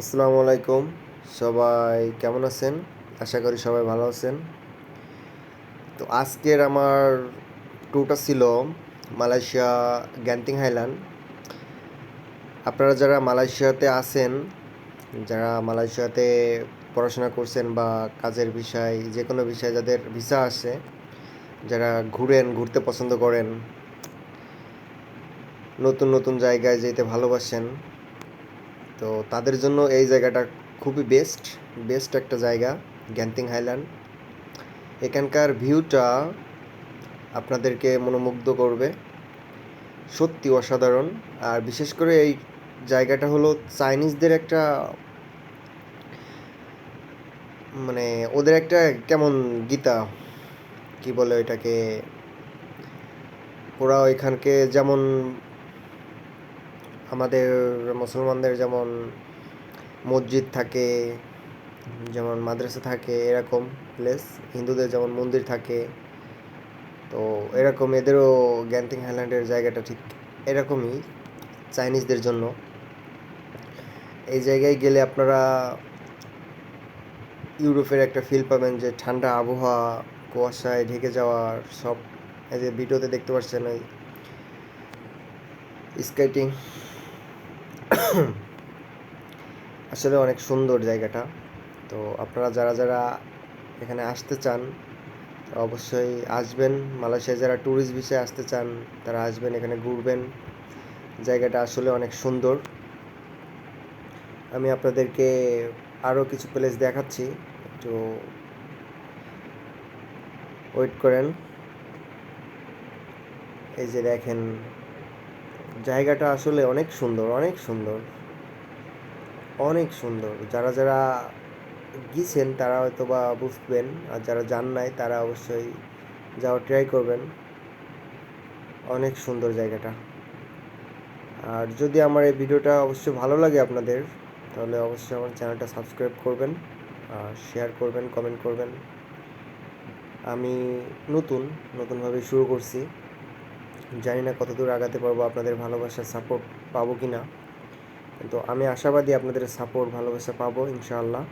আসসালামু আলাইকুম। সবাই কেমন আছেন? আশা করি সবাই ভালো আছেন। তো আজকের আমার ট্যুরটা ছিল মালয়েশিয়া গ্যান্টিং হাইল্যান্ড। আপনারা যারা মালয়েশিয়াতে আছেন, যারা মালয়েশিয়াতে পড়াশোনা করছেন বা কাজের বিষয়, যে কোনো বিষয়ে যাদের ভিসা আসে যারা ঘুরেন, ঘুরতে পছন্দ করেন, নতুন নতুন জায়গায় যেতে ভালোবাসেন তো তাদের জন্য এই জায়গাটা খুবই বেস্ট বেস্ট একটা জায়গা গ্যান্টিং হাইল্যান্ড এখানকার ভিউটা আপনাদেরকে মনোমুগ্ধ করবে। সত্যি অসাধারণ। আর বিশেষ করে এই জায়গাটা হলো চাইনিজদের একটা মানে ওদের একটা কেমন গীতা, কি বলে ওইটাকে? ওরা ওইখানকে যেমন আমাদের মুসলমানদের যেমন মসজিদ থাকে, যেমন মাদ্রাসা থাকে, এরকম প্লেস হিন্দুদের যেমন মন্দির থাকে। তো এরকম এদেরও গ্যান্টিং হাইল্যান্ডের জায়গাটা ঠিক এরকমই চাইনিজদের জন্য। এই জায়গায় গেলে আপনারা ইউরোপের একটা ফিল পাবেন যে ঠান্ডা আবহাওয়া, কুয়াশায় ঢেকে যাওয়ার সব এই যে ভিডিওতে দেখতে পাচ্ছেন ওই স্কেটিং। আসলে অনেক সুন্দর জায়গাটা। তো আপনারা যারা যারা এখানে আসতে চান অবশ্যই আসবেন। মালয়েশিয়া যারা ট্যুরিস্ট ভিসায় আসতে চান, তারা আসবেন, এখানে ঘুরবেন। জায়গাটা আসলে অনেক সুন্দর। আমি আপনাদেরকে আরও কিছু প্লেস দেখাচ্ছি। একটু ওয়েট করেন। এই যে দেখেন জায়গাটা আসলে অনেক সুন্দর অনেক সুন্দর। অনেক সুন্দর। যারা যারা গিয়েছেন তারা হয়তো বা বুঝবেন, আর যারা যান নাই তারা অবশ্যই যাওয়ার ট্রাই করবেন। অনেক সুন্দর জায়গাটা। আর যদি আমার এই ভিডিওটা অবশ্যই ভালো লাগে আপনাদের, তাহলে অবশ্যই আমার চ্যানেলটা সাবস্ক্রাইব করবেন, আর শেয়ার করবেন কমেন্ট করবেন। আমি নতুন, নতুনভাবে শুরু করছি। জানি না কতদূর আগাতে পারব, আপনাদের ভালোবাসার সাপোর্ট পাবো কি না তো আমি আশাবাদী আপনাদের সাপোর্ট ভালোবাসা পাবো, ইনশাআল্লাহ।